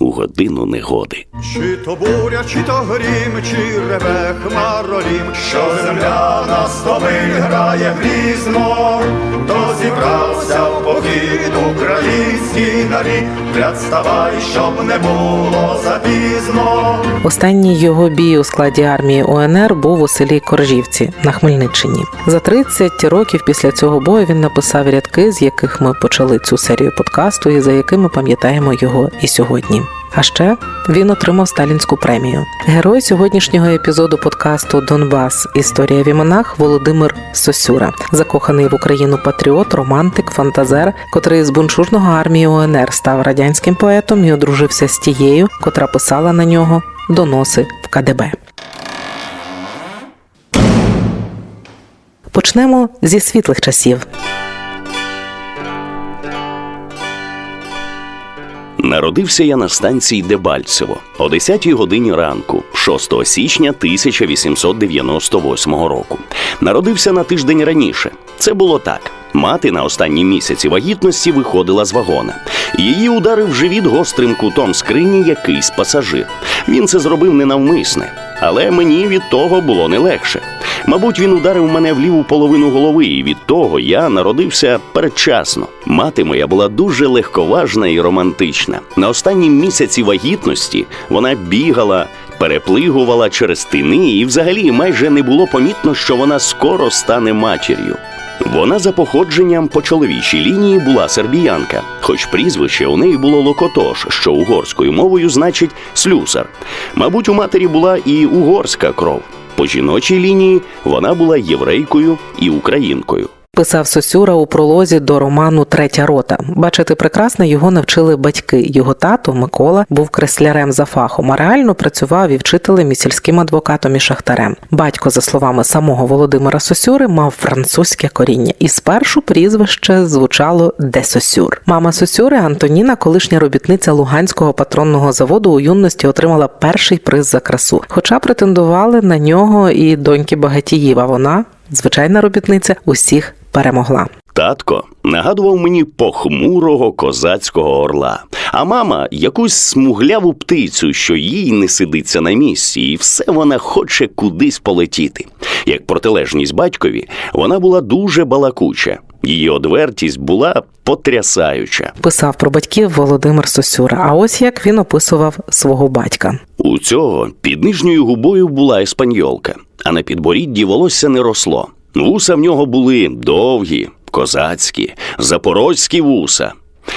у годину негоди. Чи то буря, чи то грім, чи реве хмаролім, що земля на стомиль грає грізно, то зібрався в похід український нарід, представай, щоб не було запізно. Останній його бій у складі армії УНР був у селі Коржівці на Хмельниччині. За 30 років після цього бою він написав рядки, з яких ми почали цю серію подкасту, і за якими пам'ятаємо його і сьогодні. А ще він отримав сталінську премію. Герой сьогоднішнього епізоду подкасту Донбас Історія в іменах Володимир Сосюра, закоханий в Україну патріот, романтик, фантазер, котрий з буншурного армії УНР став радянським поетом і одружився з тією, котра писала на нього доноси в КДБ. Почнемо зі світлих часів. Народився я на станції Дебальцево о 10 годині ранку, 6 січня 1898 року. Народився на тиждень раніше. Це було так. Мати на останній місяці вагітності виходила з вагона. Її ударив живіт гострим кутом скрині якийсь пасажир. Він це зробив ненавмисне, але мені від того було не легше. Мабуть, він ударив мене в ліву половину голови, і від того я народився передчасно. Мати моя була дуже легковажна і романтична. На останнім місяці вагітності вона бігала, переплигувала через тини, і взагалі майже не було помітно, що вона скоро стане матір'ю. Вона за походженням по чоловічій лінії була сербіянка, хоч прізвище у неї було Локотош, що угорською мовою значить слюсар. Мабуть, у матері була і угорська кров. По жіночій лінії вона була єврейкою і українкою. Писав Сосюра у пролозі до роману Третя рота. Бачити прекрасно його навчили батьки. Його тато Микола був креслярем за фахом, а реально працював і вчителем, і сільським адвокатом, і шахтарем. Батько, за словами самого Володимира Сосюри, мав французьке коріння, і спершу прізвище звучало де Сосюр. Мама Сосюри Антоніна, колишня робітниця Луганського патронного заводу, у юності отримала перший приз за красу. Хоча претендували на нього і доньки багатіїв, а вона, звичайна робітниця, усіх перемогла. Татко нагадував мені похмурого козацького орла, а мама якусь смугляву птицю, що їй не сидиться на місці, і все вона хоче кудись полетіти. Як протилежність батькові, вона була дуже балакуча. Її одвертість була потрясаюча. Писав про батьків Володимир Сосюра. А ось як він описував свого батька. У цього під нижньою губою була еспаньолка, а на підборідді волосся не росло. Вуса в нього були довгі, козацькі, запорозькі вуса,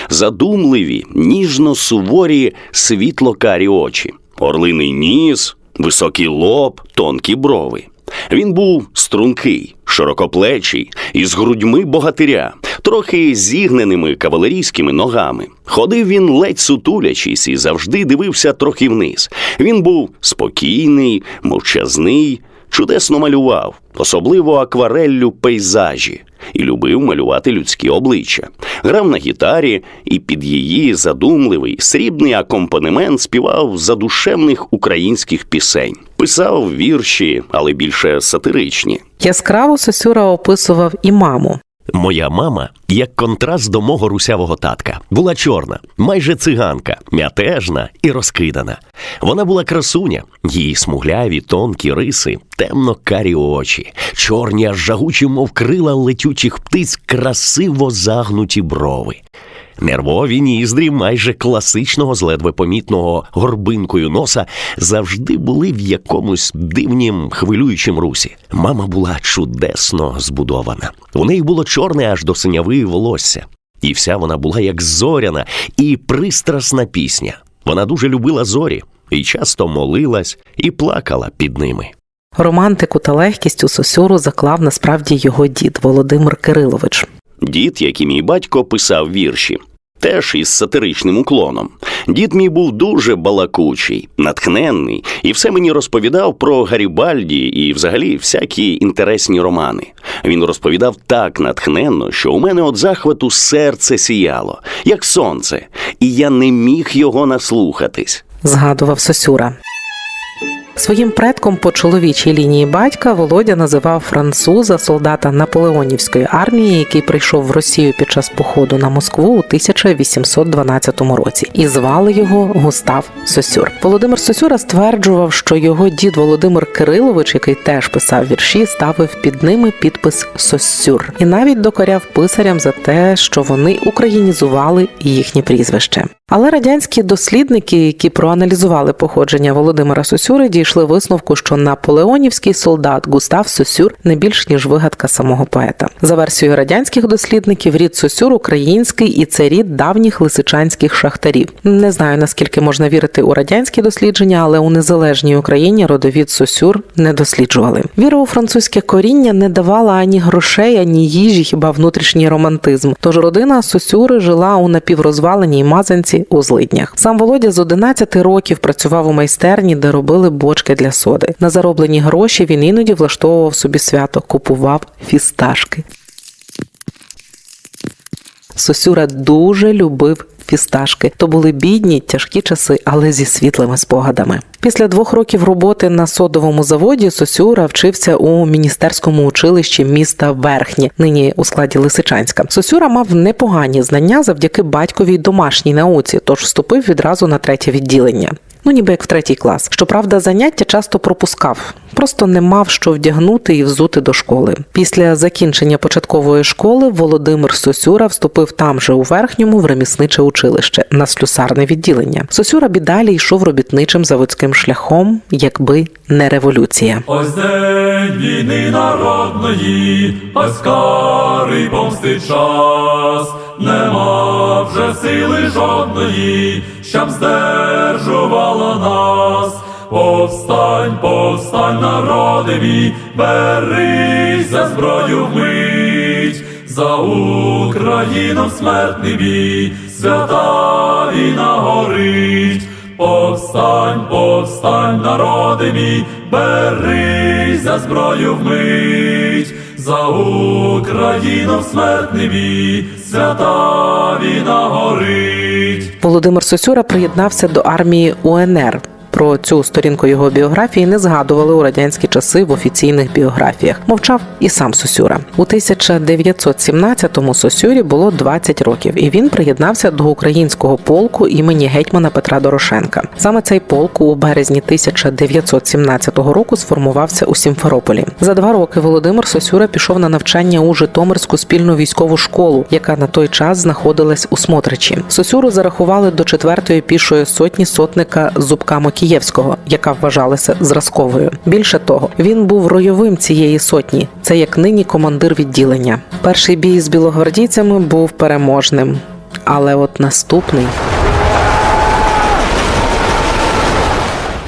задумливі, ніжно суворі, світло-карі очі, орлиний ніс, високий лоб, тонкі брови. Він був стрункий, широкоплечий, із грудьми богатиря, трохи зігненими кавалерійськими ногами. Ходив він ледь сутулячись і завжди дивився трохи вниз. Він був спокійний, мовчазний, чудесно малював, особливо аквареллю пейзажі, і любив малювати людські обличчя. Грав на гітарі і під її задумливий срібний акомпанемент співав задушевних українських пісень. Писав вірші, але більше сатиричні. Яскраво Сосюра описував і маму. Моя мама, як контраст до мого русявого татка, була чорна, майже циганка, м'ятежна і розкидана. Вона була красуня, її смугляві, тонкі риси, темно карі очі, чорні, аж жагучі, мов крила летючих птиць, красиво загнуті брови. Нервові ніздрі майже класичного, з ледве помітного горбинкою носа завжди були в якомусь дивнім хвилюючим русі. Мама була чудесно збудована. У неї було чорне аж до синяви волосся, і вся вона була як зоряна і пристрасна пісня. Вона дуже любила зорі і часто молилась і плакала під ними. Романтику та легкість у Сосюру заклав насправді його дід Володимир Кирилович. Дід, як і мій батько, писав вірші. Теж із сатиричним уклоном. Дід мій був дуже балакучий, натхненний, і все мені розповідав про Гарібальді і, взагалі, всякі інтересні романи. Він розповідав так натхненно, що у мене от захвату серце сіяло, як сонце, і я не міг його наслухатись. Згадував Сосюра. Своїм предком по чоловічій лінії батька Володя називав француза солдата Наполеонівської армії, який прийшов в Росію під час походу на Москву у 1812 році, і звали його Густав Сосюр. Володимир Сосюра стверджував, що його дід Володимир Кирилович, який теж писав вірші, ставив під ними підпис Сосюр і навіть докоряв писарям за те, що вони українізували їхнє прізвище. Але радянські дослідники, які проаналізували походження Володимира Сосюри, дійшли висновку, що наполеонівський солдат Густав Сосюр не більш ніж вигадка самого поета. За версією радянських дослідників, рід Сосюр український і це рід давніх лисичанських шахтарів. Не знаю наскільки можна вірити у радянські дослідження, але у незалежній Україні родовід Сосюр не досліджували. Віра у французьке коріння не давала ані грошей, ані їжі, хіба внутрішній романтизм. Тож родина Сосюри жила у напіврозваленій мазанці у злиднях. Сам Володя з 11 років працював у майстерні, де робили бочки для соди. На зароблені гроші він іноді влаштовував собі свято, купував фісташки. Сосюра дуже любив фісташки. То були бідні, тяжкі часи, але зі світлими спогадами. Після двох років роботи на содовому заводі Сосюра вчився у міністерському училищі міста Верхнє, нині у складі Лисичанська. Сосюра мав непогані знання завдяки батьковій домашній науці, тож вступив відразу на третє відділення. Ну, ніби як в третій клас. Щоправда, заняття часто пропускав, просто не мав що вдягнути і взути до школи. Після закінчення початкової школи Володимир Сосюра вступив там же у верхньому в ремісниче училище на слюсарне відділення. Сосюра б і далі йшов робітничим заводським шляхом, якби не революція. Ось день війни народної, ось карий помсти час, нема вже сили жодної, щоб здержувала нас. Повстань, повстань, народи мій, берись за зброю вмить, за Україну смертний бій, свята війна горить. Повстань, повстань, народи мій, берись за зброю вмить, за Україну в смертний бій, свята війна горить. Володимир Сосюра приєднався до армії УНР. Про цю сторінку його біографії не згадували у радянські часи в офіційних біографіях. Мовчав і сам Сосюра. У 1917-му Сосюрі було 20 років, і він приєднався до українського полку імені гетьмана Петра Дорошенка. Саме цей полк у березні 1917 року сформувався у Сімферополі. За два роки Володимир Сосюра пішов на навчання у Житомирську спільну військову школу, яка на той час знаходилась у Смотричі. Сосюру зарахували до четвертої пішої сотні сотника Зубка Макієвського, яка вважалася зразковою. Більше того, він був ройовим цієї сотні. Це як нині командир відділення. Перший бій з білогвардійцями був переможним, але от наступний.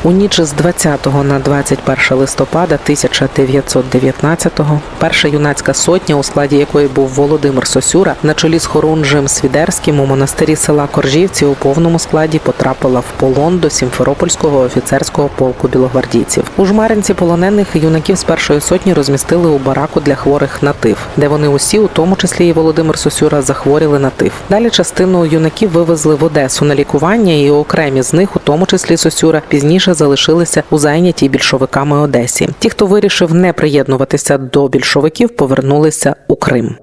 У ніч з 20 на 21 листопада 1919-го перша юнацька сотня, у складі якої був Володимир Сосюра, на чолі з Хорунжем Свідерським у монастирі села Коржівці у повному складі потрапила в полон до Сімферопольського офіцерського полку білогвардійців. У жмеринці полонених юнаків з першої сотні розмістили у бараку для хворих на тиф, де вони усі, у тому числі і Володимир Сосюра, захворіли на тиф. Далі частину юнаків вивезли в Одесу на лікування, і окремі з них, у тому числі Сосюра, пізніше залишилися у зайнятій більшовиками Одесі. Ті, хто вирішив не приєднуватися до більшовиків, повернулися у Крим.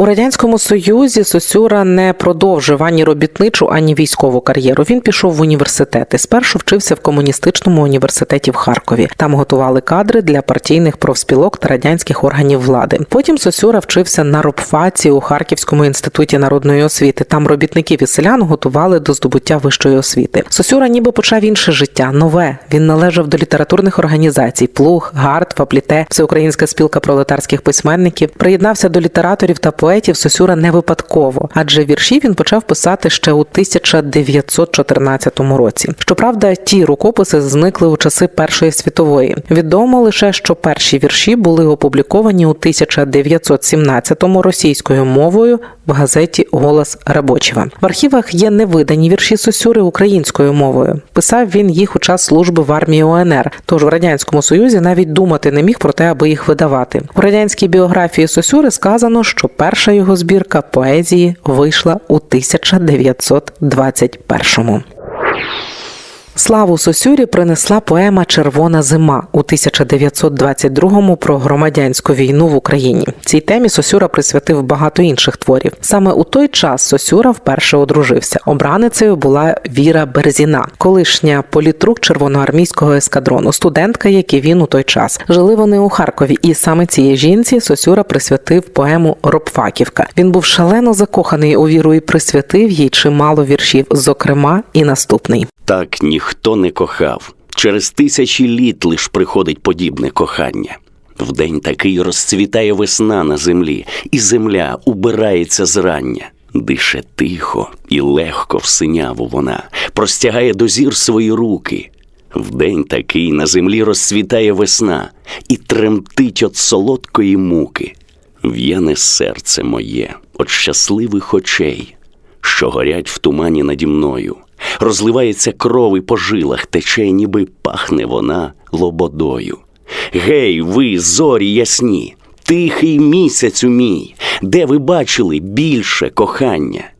У радянському союзі Сосюра не продовжив ані робітничу, ані військову кар'єру. Він пішов в університет і спершу вчився в комуністичному університеті в Харкові. Там готували кадри для партійних профспілок та радянських органів влади. Потім Сосюра вчився на робфаці у Харківському інституті народної освіти. Там робітників і селян готували до здобуття вищої освіти. Сосюра ніби почав інше життя, нове. Він належав до літературних організацій: Плуг, Гард, Фапліте, Всеукраїнська спілка пролетарських письменників. Приєднався до літераторів та поетів Сосюра не випадково, адже вірші він почав писати ще у 1914 році. Щоправда, ті рукописи зникли у часи Першої світової. Відомо лише, що перші вірші були опубліковані у 1917-му російською мовою в газеті Голос Рабочего. В архівах є невидані вірші Сосюри українською мовою. Писав він їх у час служби в армії УНР. Тож в радянському союзі навіть думати не міг про те, аби їх видавати. У радянській біографії Сосюри сказано, що перша його збірка поезії вийшла у 1921-му. Славу Сосюрі принесла поема Червона зима у 1922-му про громадянську війну в Україні. Цій темі Сосюра присвятив багато інших творів. Саме у той час Сосюра вперше одружився. Обраницею була Віра Берзіна, колишня політрук червоноармійського ескадрону, студентка, як і він у той час. Жили вони у Харкові, і саме цій жінці Сосюра присвятив поему Робфаківка. Він був шалено закоханий у віру і присвятив їй чимало віршів, зокрема і наступний. Так ніхто не кохав. Через тисячі літ лиш приходить подібне кохання. Вдень такий розцвітає весна на землі, і земля убирається зрання. Дише тихо і легко в синяву вона, простягає до зір свої руки. Вдень такий на землі розцвітає весна і тремтить от солодкої муки. В'яне серце моє от щасливих очей, що горять в тумані наді мною. Розливається кров і по жилах тече, ніби пахне вона лободою. Гей, ви, зорі ясні, тихий місяцю мій, де ви бачили більше кохання?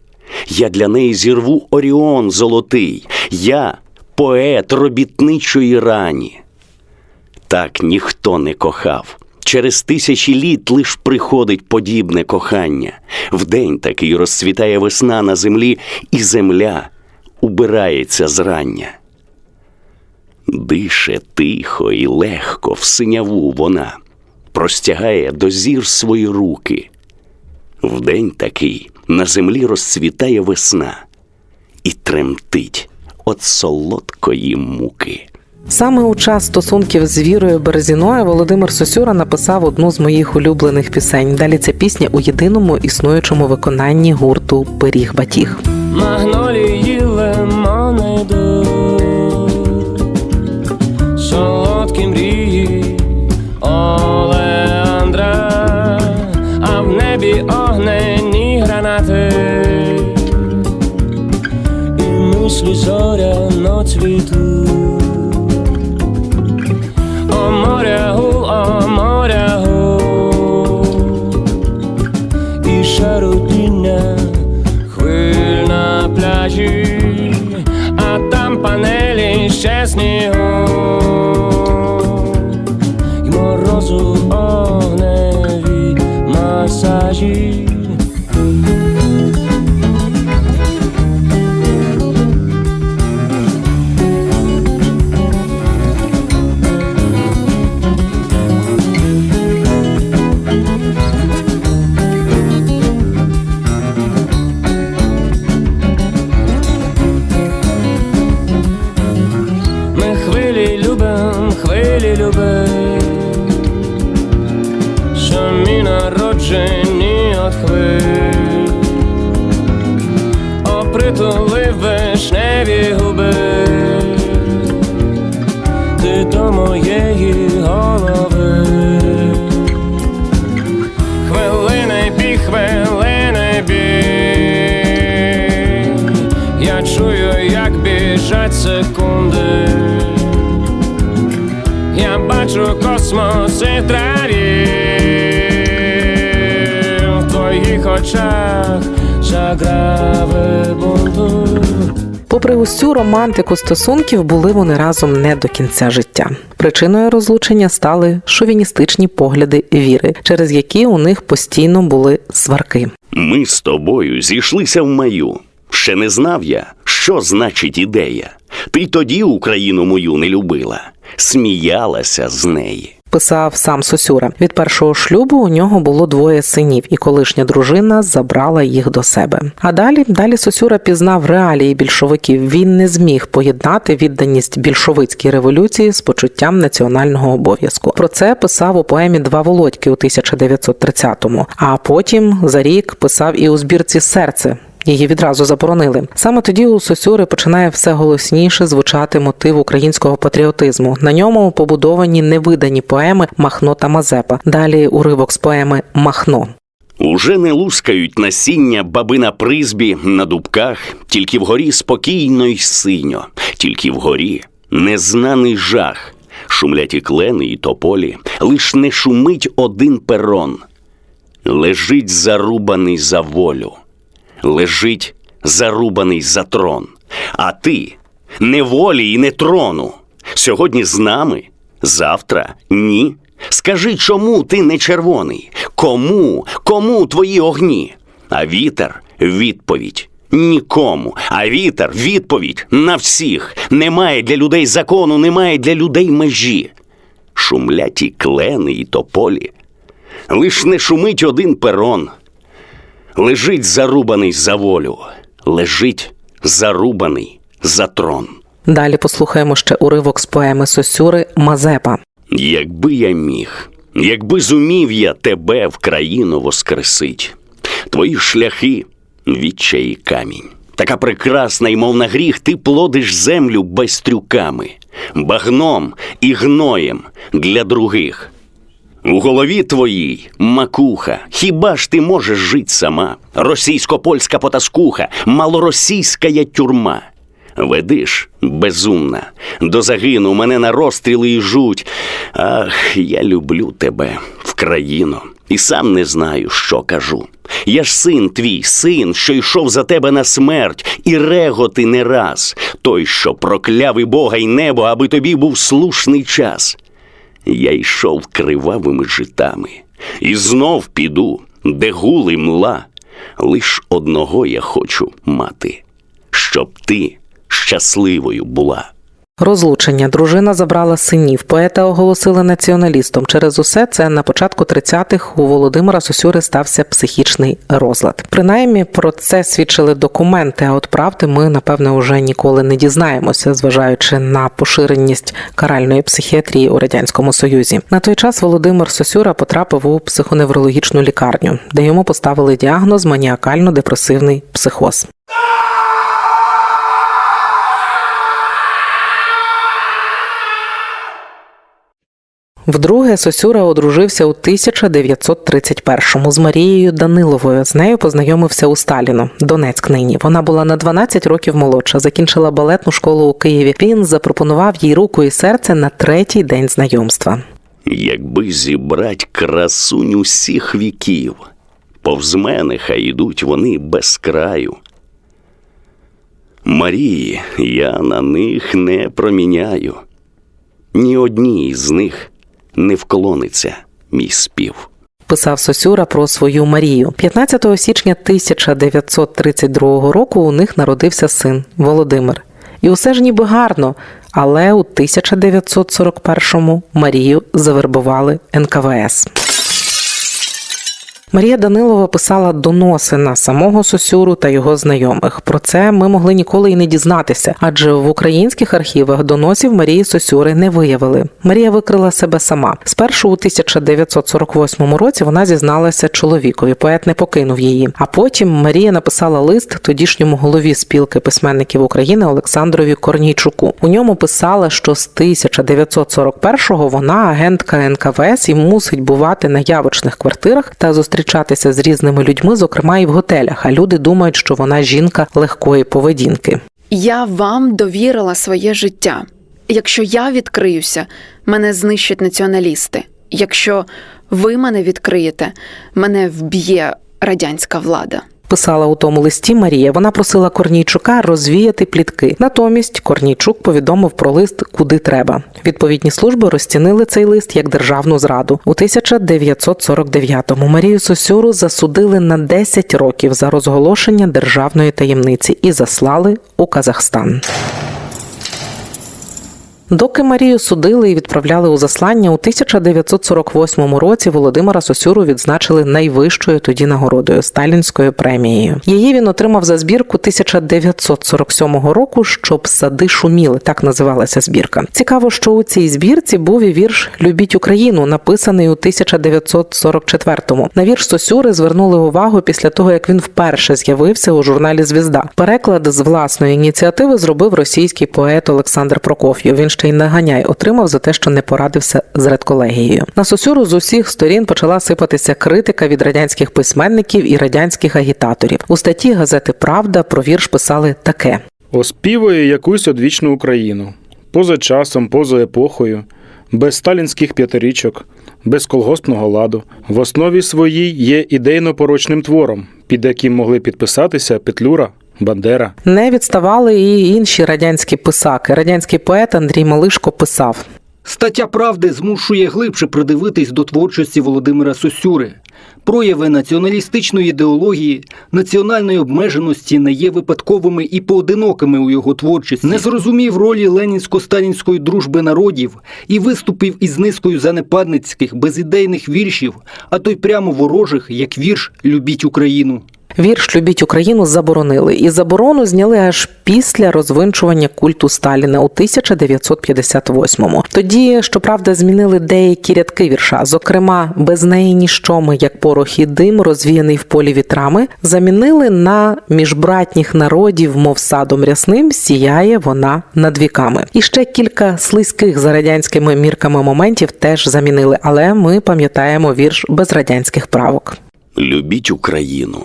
Я для неї зірву Оріон золотий, я поет робітничої рані. Так ніхто не кохав. Через тисячі літ лиш приходить подібне кохання. Вдень такий розцвітає весна на землі, і земля убирається зрання. Дише тихо і легко в синяву вона, простягає до зір свої руки. Вдень такий на землі розцвітає весна і тремтить от солодкої муки. Саме у час стосунків з Вірою Березіною Володимир Сосюра написав одну з моїх улюблених пісень. Далі ця пісня у єдиному існуючому виконанні гурту Пиріг Батіг. Магнолії солодкі мрії Олеандра, а в небі огнені гранати, і мислі зоряно цвіту. Очах заграви бунту. Попри усю романтику стосунків, були вони разом не до кінця життя. Причиною розлучення стали шовіністичні погляди віри, через які у них постійно були сварки. Ми з тобою зійшлися в маю. Ще не знав я, що значить ідея. Ти тоді Україну мою не любила, сміялася з неї. Писав сам Сосюра. Від першого шлюбу у нього було двоє синів, і колишня дружина забрала їх до себе. А далі далі Сосюра пізнав реалії більшовиків. Він не зміг поєднати відданість більшовицькій революції з почуттям національного обов'язку. Про це писав у поемі Два Володьки у 1930-му, А потім за рік писав і у збірці Серце. Її відразу заборонили. Саме тоді у Сосюри починає все голосніше звучати мотив українського патріотизму. На ньому побудовані невидані поеми Махно та Мазепа. Далі уривок з поеми Махно. Уже не лускають насіння баби на призбі на дубках, тільки вгорі спокійно й синьо, тільки вгорі незнаний жах. Шумлять і клени, і тополі, лиш не шумить один перон. Лежить зарубаний за волю, лежить зарубаний за трон. А ти, не волі і не трону. Сьогодні з нами, завтра ні. Скажи, чому ти не червоний? Кому? Кому твої огні? А вітер відповідь. Нікому. А вітер відповідь на всіх. Немає для людей закону, немає для людей межі. Шумлять і клени, і тополі. Лиш не шумить один перон. Лежить зарубаний за волю, лежить зарубаний за трон. Далі послухаємо ще уривок з поеми Сосюри Мазепа. Якби я міг, якби зумів я тебе в країну воскресить, твої шляхи відчай і камінь. Така прекрасна, й мов на гріх, ти плодиш землю безтрюками, багном і гноєм для других. У голові твоїй макуха, хіба ж ти можеш жить сама? Російсько-польська потаскуха, малоросійська тюрма. Ведиш, безумна, до загину мене на розстріли і жуть. Ах, я люблю тебе в країну, і сам не знаю, що кажу. Я ж син твій, син, що йшов за тебе на смерть, і реготи не раз, той, що прокляв і Бога й небо, аби тобі був слушний час. Я йшов кривавими житами, і знов піду, де гули мла. Лиш одного я хочу мати, щоб ти щасливою була. Розлучення дружина забрала синів. Поета оголосили націоналістом. Через усе це на початку 30-х у Володимира Сосюри стався психічний розлад. Принаймні про це свідчили документи. А от правди ми напевне уже ніколи не дізнаємося, зважаючи на поширеність каральної психіатрії у радянському союзі. На той час Володимир Сосюра потрапив у психоневрологічну лікарню, де йому поставили діагноз маніакально-депресивний психоз. Вдруге Сосюра одружився у 1931-му з Марією Даниловою. З нею познайомився у Сталіно, Донецьк нині. Вона була на 12 років молодша, закінчила балетну школу у Києві. Він запропонував їй руку і серце на третій день знайомства. Якби зібрать красунь усіх віків, повз мене хай ідуть вони без краю. Марії, я на них не проміняю. Ні одній з них не вклониться мій спів. Писав Сосюра про свою Марію. 15 січня 1932 року у них народився син Володимир. І усе ж ніби гарно, але у 1941-му Марію завербували НКВС. Марія Данилова писала доноси на самого Сосюру та його знайомих. Про це ми могли ніколи й не дізнатися, адже в українських архівах доносів Марії Сосюри не виявили. Марія викрила себе сама. Спершу у 1948 році вона зізналася чоловікові. Поет не покинув її. А потім Марія написала лист тодішньому голові спілки письменників України Олександрові Корнійчуку. У ньому писала, що з 1941-го вона агентка НКВС і мусить бувати на явочних квартирах та зустрічатися з різними людьми, зокрема і в готелях. А люди думають, що вона жінка легкої поведінки. Я вам довірила своє життя. Якщо я відкриюся, мене знищать націоналісти. Якщо ви мене відкриєте, мене вб'є радянська влада. Писала у тому листі Марія. Вона просила Корнійчука розвіяти плітки. Натомість Корнійчук повідомив про лист куди треба. Відповідні служби розцінили цей лист як державну зраду. У 1949-му Марію Сосюру засудили на 10 років за розголошення державної таємниці і заслали у Казахстан. Доки Марію судили і відправляли у заслання, у 1948 році Володимира Сосюру відзначили найвищою тоді нагородою сталінською премією. Її він отримав за збірку 1947 року, щоб сади шуміли. Так називалася збірка. Цікаво, що у цій збірці був і вірш Любіть Україну, написаний у 1944-му. На вірш Сосюри звернули увагу після того, як він вперше з'явився у журналі Звізда. Переклад з власної ініціативи зробив російський поет Олександр Прокоф'єв. Він ще й наганяй отримав за те, що не порадився з редколегією. На Сосюру з усіх сторін почала сипатися критика від радянських письменників і радянських агітаторів. У статті газети Правда про вірш писали таке. Оспівує якусь одвічну Україну, поза часом, поза епохою, без сталінських п'ятирічок, без колгоспного ладу. В основі своїй є ідейно-порочним твором, під яким могли підписатися Петлюра, Бандера. Не відставали і інші радянські писаки. Радянський поет Андрій Малишко писав: Стаття правди змушує глибше придивитись до творчості Володимира Сосюри. Прояви націоналістичної ідеології, національної обмеженості не є випадковими і поодинокими у його творчості. Не зрозумів ролі ленінсько-сталінської дружби народів і виступив із низкою занепадницьких, безідейних віршів, а то й прямо ворожих, як вірш Любіть Україну. Вірш Любіть Україну заборонили, і заборону зняли аж після розвинчування культу Сталіна у 1958-му. Тоді, щоправда, змінили деякі рядки вірша. Зокрема, без неї ніщо ми, як порох і дим, розвіяний в полі вітрами, замінили на міжбратніх народів, мов садом рясним, сіяє вона над віками. І ще кілька слизьких за радянськими мірками моментів теж замінили, але ми пам'ятаємо вірш без радянських правок. Любіть Україну,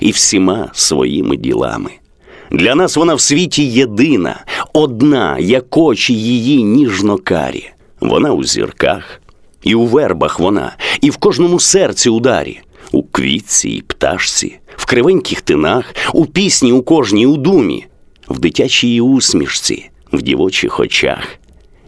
і всіма своїми ділами. Для нас вона в світі єдина, одна, як очі її ніжно карі. Вона у зірках, і у вербах вона, і в кожному серці ударі, у квітці і пташці, в кривеньких тинах, у пісні у кожній у думі, в дитячій усмішці, в дівочих очах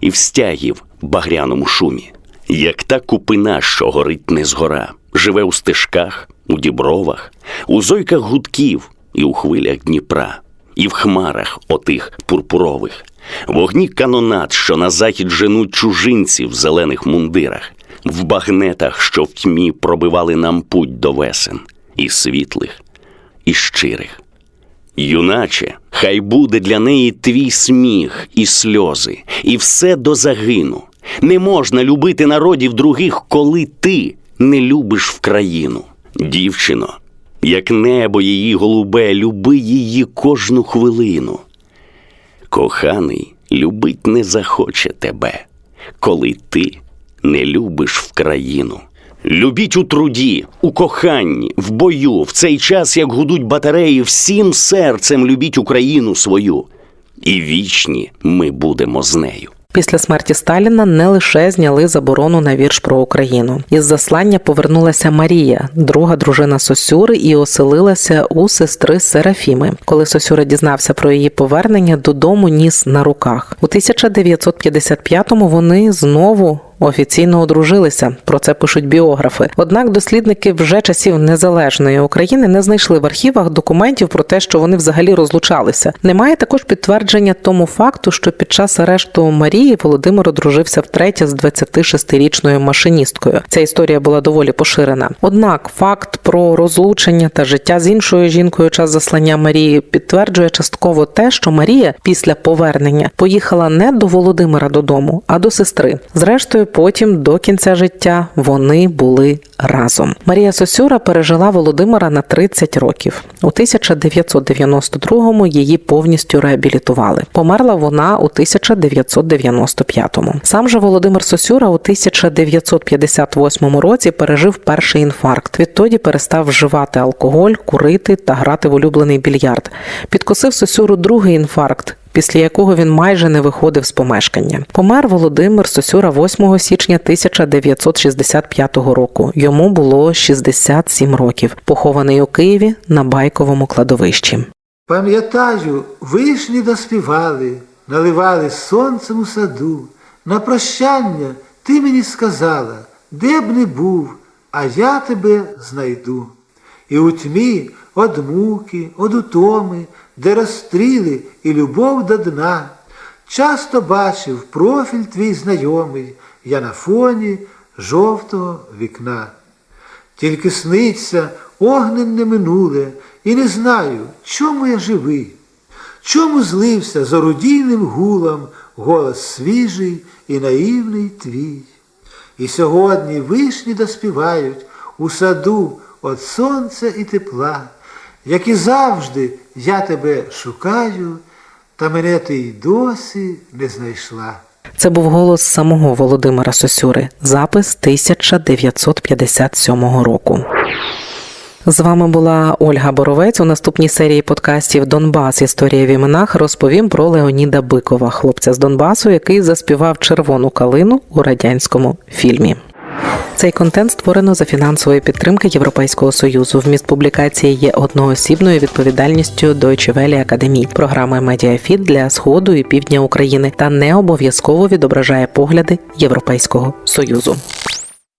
і в стягів багряному шумі. Як та купина, що горить не згора, живе у стежках, у дібровах, у зойках гудків і у хвилях Дніпра, і в хмарах отих пурпурових, вогні канонат, що на захід женуть чужинці в зелених мундирах, в багнетах, що в тьмі пробивали нам путь до весен, і світлих, і щирих. Юначе, хай буде для неї твій сміх і сльози, і все до загину. Не можна любити народів других, коли ти не любиш в країну. Дівчино, як небо її голубе, люби її кожну хвилину. Коханий любить не захоче тебе, коли ти не любиш в країну. Любіть у труді, у коханні, в бою, в цей час, як гудуть батареї, всім серцем любіть Україну свою. І вічні ми будемо з нею. Після смерті Сталіна не лише зняли заборону на вірш про Україну. Із заслання повернулася Марія, друга дружина Сосюри, і оселилася у сестри Серафіми. Коли Сосюра дізнався про її повернення, додому ніс на руках. У 1955-му вони знову. Офіційно одружилися, про це пишуть біографи. Однак дослідники вже часів незалежної України не знайшли в архівах документів про те, що вони взагалі розлучалися. Немає також підтвердження тому факту, що під час арешту Марії Володимир одружився втретє з 26-річною машиністкою. Ця історія була доволі поширена. Однак факт про розлучення та життя з іншою жінкою час заслання Марії підтверджує частково те, що Марія після повернення поїхала не до Володимира додому, а до сестри. Зрештою, потім до кінця життя вони були разом. Марія Сосюра пережила Володимира на 30 років. У 1992-му її повністю реабілітували. Померла вона у 1995-му. Сам же Володимир Сосюра у 1958 році пережив перший інфаркт. Відтоді перестав вживати алкоголь, курити та грати в улюблений більярд. Підкосив Сосюру другий інфаркт після якого він майже не виходив з помешкання. Помер Володимир Сосюра 8 січня 1965 року. Йому було 67 років. Похований у Києві на байковому кладовищі. Пам'ятаю, вишні доспівали, наливали сонцем у саду. На прощання ти мені сказала, де б не був, а я тебе знайду. І у тьмі од муки, од утоми, де розстріли і любов до дна. Часто бачив профіль твій знайомий, я на фоні жовтого вікна. Тільки сниться огненне минуле, і не знаю, чому я живий, чому злився з орудійним гулом голос свіжий і наївний твій. І сьогодні вишні доспівають у саду от сонця і тепла, як і завжди я тебе шукаю, та мене ти й досі не знайшла. Це був голос самого Володимира Сосюри, запис 1957 року. З вами була Ольга Боровець. У наступній серії подкастів Донбас. Історія в іменах розповім про Леоніда Бикова, хлопця з Донбасу, який заспівав червону калину у радянському фільмі. Цей контент створено за фінансової підтримки Європейського союзу. Вміст публікації є одноосібною відповідальністю Deutsche Welle Академії, програми Медіафіт для сходу і півдня України та не обов'язково відображає погляди Європейського союзу.